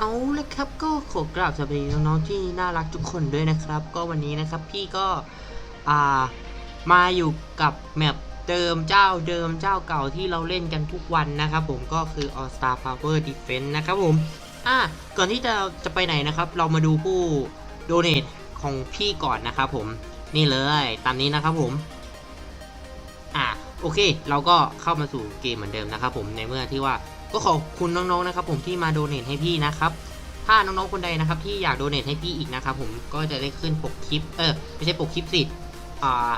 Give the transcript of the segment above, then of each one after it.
เอาลยครับก็ขอกราบสวัสดีน้องๆที่น่ารักทุกคนด้วยนะครับ ก็วันนี้นะครับพี่ก็อ่ามาอยู่กับแมปเดิมเจ้าเดิมเจ้าเก่าที่เราเล่นกันทุกวันนะครับผมก็คือ All Star Power Defense นะครับผมอะก่อนที่จะจะไปไหนนะครับ เรามาดูผู้โดเน a ของพี่ก่อนนะครับผมนี่เลยตามนี้นะครับผมอะโอเค เราก็เข้ามาสู่เกมเหมือนเดิมนะครับผมในเมื่อที่ว่า ก็ขอบคุณน้องๆนะครับ ผมที่มาโดเนทให้พี่นะครับ ถ้าน้องๆคนใดนะครับ ที่อยากโดเนทให้พี่อีกนะครับ ผมก็จะได้ขึ้นปกคลิป เออไม่ใช่ปกคลิปสิอ่า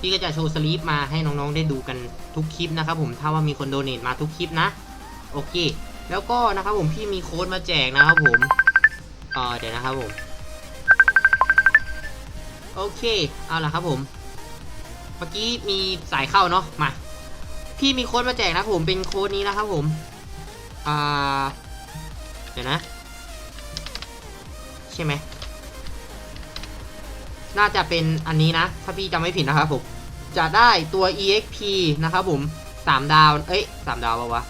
พี่ก็จะโชว์สลีปมาให้น้องๆได้ดูกันทุกคลิปนะครับ ผมถ้าว่ามีคนโดเนทมาทุกคลิปนะ โอเค แล้วก็นะครับผมพี่มีโค้ดมาแจกนะครับผมเออเดี๋ยวนะครับผมโอเค เอาละครับผม เมื่อกี้มีสายเข้าเนาะ มา พี่มีโค้ดมาแจกนะครับผม เป็นโค้ดนี้นะครับผม อ่า เดี๋ยวนะ ใช่ไหม น่าจะเป็นอันนี้นะ ถ้าพี่จำไม่ผิดนะครับผม จะได้ตัว exp นะครับผม3ดาว เอ้ย3ดาวปะวะ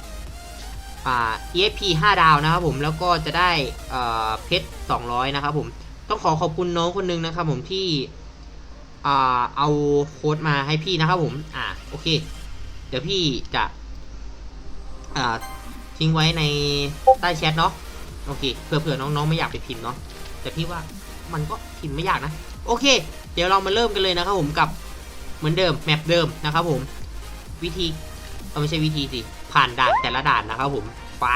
อ่า exp 5ดาวนะครับผม แล้วก็จะได้เอ่อเพชร200นะครับผม ต้องขอขอบคุณน้องคนหนึงนะครับผมที่อ่าเอาโค้ดมาให้พี่นะครับผม อ่า โอเค เดี๋ยวพี่จะ อ่า ทิ้งไว้ในใต้แชทเนาะโอเคเผื่อเผื่อน้องๆไม่อยากไปพิมพ์เนาะแต่พี่ว่ามันก็พิมพ์ไม่ยากนะโอเค เดี๋ยวเรามาเริ่มกันเลยนะครับผมกับเหมือนเดิมแมปเดิมนะครับผม วิธีเออไม่ใช่วิธีสิผ่านด่านแต่ละด่านนะครับผมไป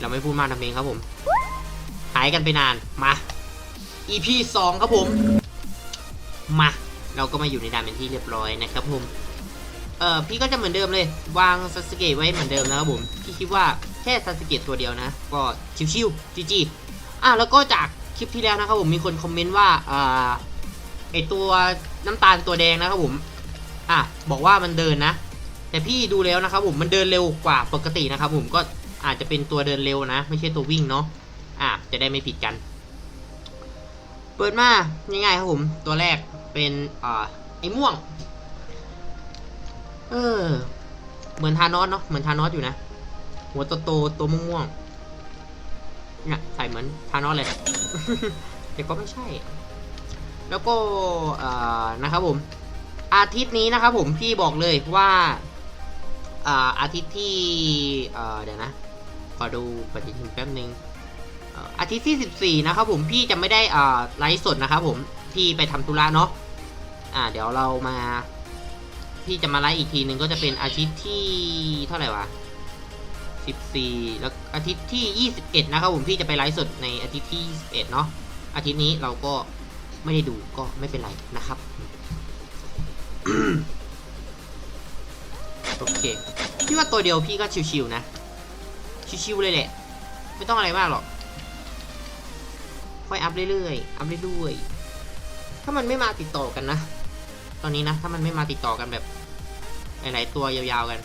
เราไม่พูดมากทำเพลงครับผมหายกันไปนานมา EP 2 ครับผม มา เราก็มาอยู่ในด่านเป็นที่เรียบร้อยนะครับผม เอ่อพี่ก็จะเหมือนเดิมเลย วางซาสเกะไว้เหมือนเดิมนะครับผม พี่คิดว่าแค่ซาสเกะตัวเดียวนะ ก็ชิวๆจีจีอะแล้วก็จากคลิปที่แล้วนะครับผมมีคนคอมเมนต์ว่าอ่าไอตัวน้ำตาลตัวแดงนะครับผมอะบอกว่ามันเดินนะ แต่พี่ดูแล้วนะครับผมมันเดินเร็วกว่าปกตินะครับผมก็อาจจะเป็นตัวเดินเร็วนะ ไม่ใช่ตัววิ่งเนาะอะจะได้ไม่ผิดกัน เปิดมาง่ายๆครับผมตัวแรกเป็นอ่าไอม่วง เออ เหมือนทานอสเนาะ เหมือนทานอสอยู่นะ หัวโตโตตัวม่วงๆเนี่ยใส่เหมือนทานอสเลย แต่ก็ไม่ใช่ แล้วก็เอ่อนะครับผม อาทิตย์นี้นะครับผมพี่บอกเลยว่าอาอาทิตย์ที่เดี๋ยวนะ ขอดูปฏิทินแป๊บนึงอาทิตย์ที่ 14 นะครับผมพี่จะไม่ได้อ่าไลฟ์สดนะครับผมพี่ไปทำธุระเนาะอ่าเดี๋ยวเรามา พี่จะมาไลฟ์อีกทีหนึ่งก็จะเป็นอาทิตย์ที่เท่าไหร่วะ14 แล้วอาทิตย์ที่ 21 นะครับผมพี่จะไปไลฟ์สดในอาทิตย์ที่ 21 เนาะอาทิตย์นี้เราก็ไม่ได้ดูก็ไม่เป็นไรนะครับ โอเค พี่ว่าตัวเดียวพี่ก็ชิวๆนะ ชิวๆเลยแหละ ไม่ต้องอะไรมากหรอก ค่อยอัพเรื่อยๆ อัพเรื่อยๆ ถ้ามันไม่มาติดต่อกันนะ ตอนนี้นะ ถ้ามันไม่มาติดต่อกันแบบ หลายๆตัวยาวๆกัน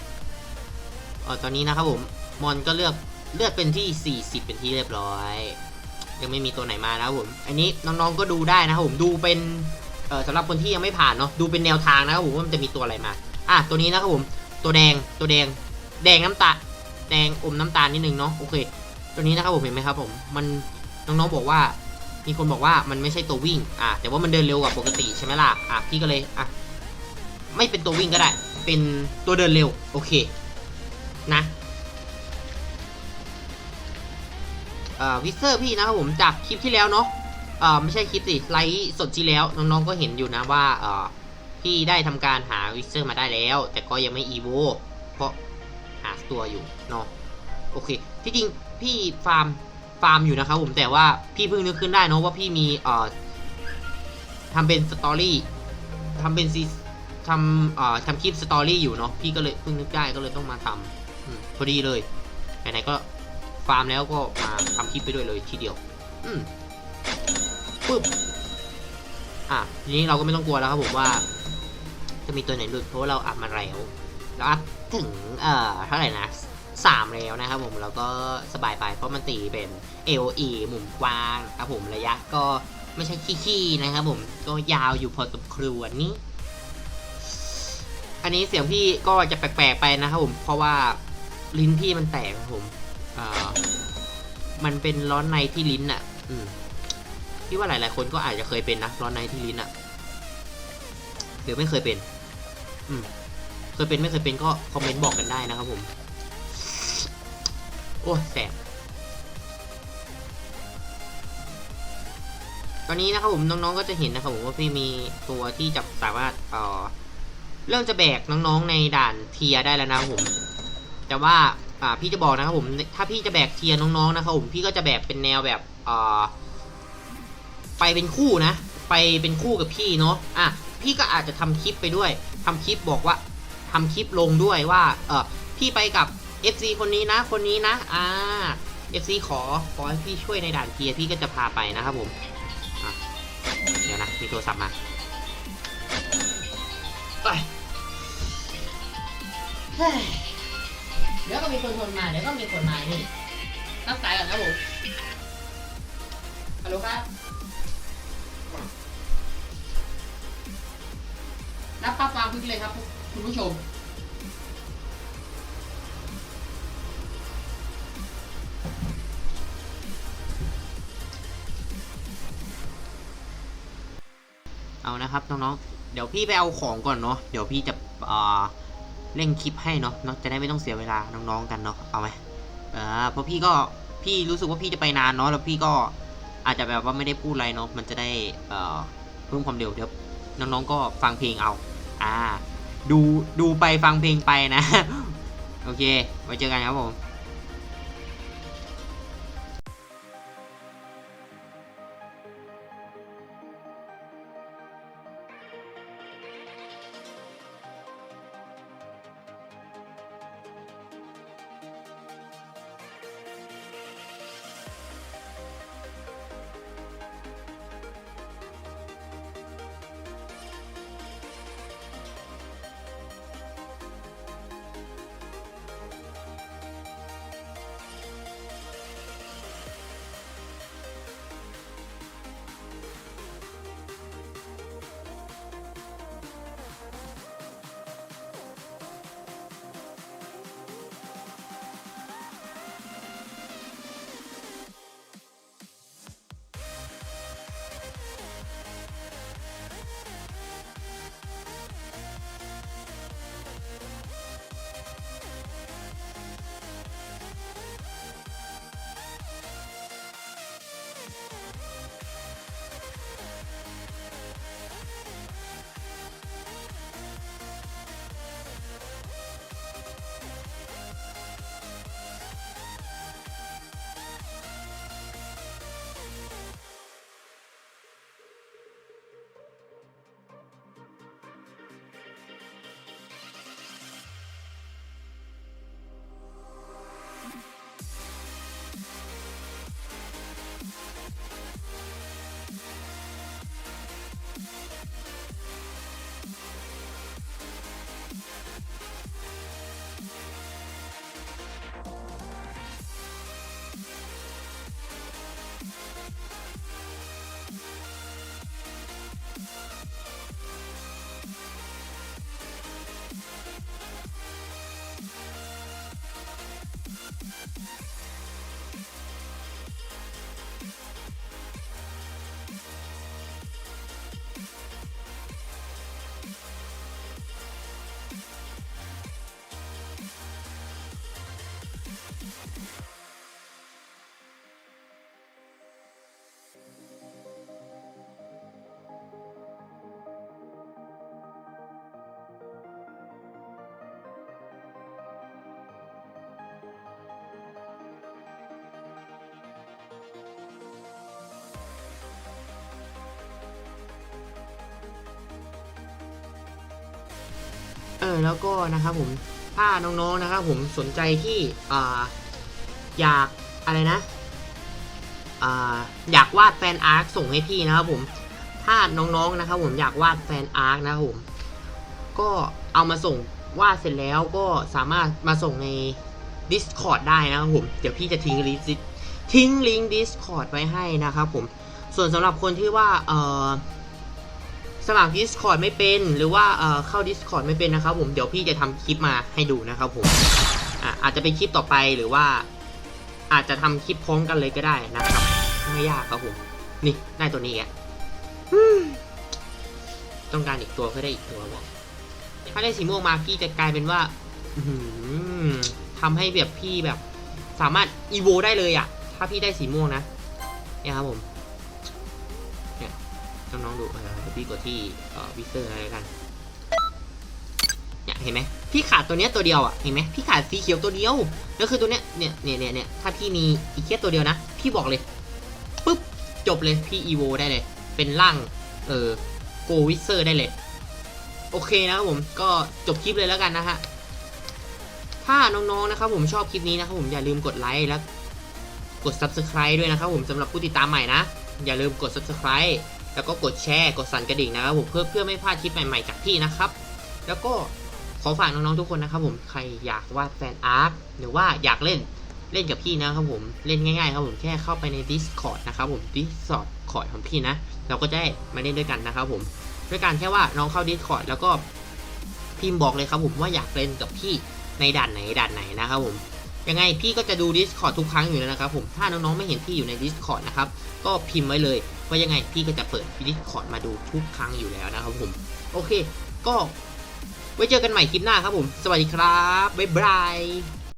เออตอนนี้นะครับผมมอนก็เลือกเลือกเป็นที่ 40 เป็นที่เรียบร้อย ยังไม่มีตัวไหนมานะครับผม อันนี้น้องๆก็ดูได้นะครับผมดูเป็นเออสำหรับคนที่ยังไม่ผ่านเนาะดูเป็นแนวทางนะครับผมว่ามันจะมีตัวอะไรมาอะตัวนี้นะครับผมตัวแดงตัวแดง แดงน้ำตาแดงอมน้ำตาลนิดนึงเนาะโอเค ตัวนี้นะครับผมเห็นไหมครับผมมันน้องๆบอกว่ามีคนบอกว่ามันไม่ใช่ตัววิ่ง อะแต่ว่ามันเดินเร็วกว่าปกติใช่ไหมล่ะ อะพี่ก็เลย อะ ไม่เป็นตัววิ่งก็ได้ เป็นตัวเดินเร็ว โอเค นะวิเซอร์พี่นะครับผมจากคลิปที่แล้วเนาะไม่ใช่คลิปสิไลฟ์สดที่แล้ว น้องๆก็เห็นอยู่นะว่าพี่ได้ทำการหาวิเซอร์มาได้แล้ว แต่ก็ยังไม่อีโวเพราะหาตัวอยู่เนาะโอเค ที่จริงพี่ฟาร์มฟาร์มอยู่นะครับผมแต่ว่าพี่เพิ่งนึกขึ้นได้เนาะว่าพี่มีเอ่อทำเป็นสตอรี่ทำเป็นซี ทำเอ่อทำคลิปสตอรี่อยู่เนาะพี่ก็เลยเพิ่งนึกได้ก็เลยต้องมาทำอพอดีเลยไหนๆก็ฟาร์มแล้วก็มาทำคลิปไปด้วยเลยทีเดียว อืมปึ๊บอะทีนี้เราก็ไม่ต้องกลัวแล้วครับผมว่า จะมีตัวไหนหลุดเพราะเราอัพมาแล้วเราอัพถึงเอ่อเท่าไหร่นะสามแล้วนะครับผมเราก็สบายไปเพราะมันตีเป็น AOE มุมกว้างครับผมระยะก็ไม่ใช่ขี้ๆนะครับผมก็ยาวอยู่พอสมควรนี้ อันนี้เสียงพี่ก็จะแปลกๆไปนะครับผม เพราะว่าลิ้นพี่มันแตกครับผมอ่ามันเป็นร้อนในที่ลิ้นอะ อืมพี่ว่าหลายๆคนก็อาจจะเคยเป็นนะร้อนในที่ลิ้นอะหรือไม่เคยเป็น อืม เคยเป็นไม่เคยเป็นก็คอมเมนต์บอกกันได้นะครับผม โอ้แสบ ตอนนี้นะครับผมน้องๆก็จะเห็นนะครับผมว่าพี่มีตัวที่จะสามารถเอ่อ เริ่มจะแบกน้องๆในด่านเทียได้แล้วนะครับผม แต่ว่าอ่าพี่จะบอกนะครับผม ถ้าพี่จะแบกเทียน้องๆนะครับผมพี่ก็จะแบกเป็นแนวแบบอ่อไปเป็นคู่นะ ไปเป็นคู่กับพี่เนาะอะพี่ก็อาจจะทำคลิปไปด้วยทำคลิปบอกว่าทำคลิปลงด้วยว่าเออพี่ไปกับ FC คนนี้นะ คนนี้นะอ่า FC ขอขอให้พี่ช่วยในด่านเทียพี่ก็จะพาไปนะครับผมเดี๋ยวนะมีโทรศัพท์มา เดี๋ยวก็มีคนโทรมา เดี๋ยวก็มีคนมานี่รับสายก่อนครับผมฮัลโหลครับ รับปั๊บวางพึ่งเลยครับ คุณผู้ชม เอานะครับน้องๆ เดี๋ยวพี่ไปเอาของก่อนเนาะ เดี๋ยวพี่จะอ่อ เร่งคลิปให้เนาะเนาะจะได้ไม่ต้องเสียเวลาน้องๆกันเนาะเอาไหมเออเพราะพี่ก็พี่รู้สึกว่าพี่จะไปนานเนาะแล้วพี่ก็อาจจะแบบว่าไม่ได้พูดอะไรเนาะมันจะได้เอ่อเพิ่มความเร็วเดี๋ยวน้องๆก็ฟังเพลงเอา อ่า ดูดูไปฟังเพลงไปนะ โอเคไว้เจอกันครับผม เออแล้วก็นะครับผม ถ้าน้องๆนะครับผมสนใจที่ออยากอะไรนะออยากวาดแฟนอาร์ตส่งให้พี่นะครับผมถ้าน้องๆนะครับผมอยากวาดแฟนอาร์ตนะครับผมก็เอามาส่งวาดเสร็จแล้วก็สามารถมาส่งใน Discord ได้นะครับผม เดี๋ยวพี่จะทิ้งลิงก์ทิ้งลิงก์ Discord ไว้ให้นะครับผม ส่วนสำหรับคนที่ว่าเออ สมัคร Discord ไม่เป็นหรือว่าเข้า Discord ไม่เป็นนะครับผมเดี๋ยวพี่จะทำคลิปมาให้ดูนะครับผมอาจจะเป็นคลิปต่อไปหรือว่า อาจจะทำคลิปพร้อมกันเลยก็ได้นะครับ ไม่ยากครับผมนี่ได้ตัวนี้แกต้องการอีกตัวเพื่อได้อีกตัวบอกถ้าได้สีม่วงมาพี่จะกลายเป็นว่าอื้อหือทำให้แบบพี่แบบ สามารถอีโวได้เลยอะ ถ้าพี่ได้สีม่วงนะเนี่ยครับผม น้องๆดูเออพี่กดที่เอ่อวิเซอร์อะไรกันเนี่ยเห็นไหมพี่ขาดตัวเนี้ยตัวเดียวอะเห็นไหมพี่ขาดสีเขียวตัวเดียวแล้วคือตัวเนี้ยเนี่ยเนี่ยเนี่ยเนี่ยถ้าพี่มีอีกแค่ตัวเดียวนะ พี่บอกเลยปุ๊บจบเลยพี่อีโวได้เลย เป็นร่างเออโกวิเซอร์ได้เลย โอเคนะครับผมก็จบคลิปเลยแล้วกันนะฮะถ้าน้องๆนะครับผมชอบคลิปนี้นะครับผมอย่าลืมกดไลค์และกด subscribe ด้วยนะครับผมสำหรับผู้ติดตามใหม่นะ อย่าลืมกด subscribe แล้วก็กดแชร์กดสั่นกระดิ่งนะครับผมเพื่อเพื่อไม่พลาดคลิปใหม่ๆจากพี่นะครับ แล้วก็ขอฝากน้องๆทุกคนนะครับผมใครอยากวาดแฟนอาร์ตหรือว่าอยากเล่นเล่นกับพี่นะครับผมเล่นง่ายๆครับผมแค่เข้าไปใน Discord นะครับผม Discord คอร์ดของพี่นะ เราก็จะได้มาเล่นด้วยกันนะครับผมด้วยการแค่ว่าน้องเข้า Discord แล้วก็พิมพ์บอกเลยครับผมว่าอยากเล่นกับพี่ในด่านไหนด่านไหนนะครับผมยังไงพี่ก็จะดู Discord ทุกครั้งอยู่แล้วนะครับผมถ้าน้องๆไม่เห็นพี่อยู่ใน Discord นะครับก็พิมพ์ไว้เลย ว่ายังไงพี่ก็จะเปิดดิสคอร์ดมาดูทุกครั้งอยู่แล้วนะครับผม โอเค ก็ไว้เจอกันใหม่คลิปหน้าครับผม สวัสดีครับ บ๊ายบาย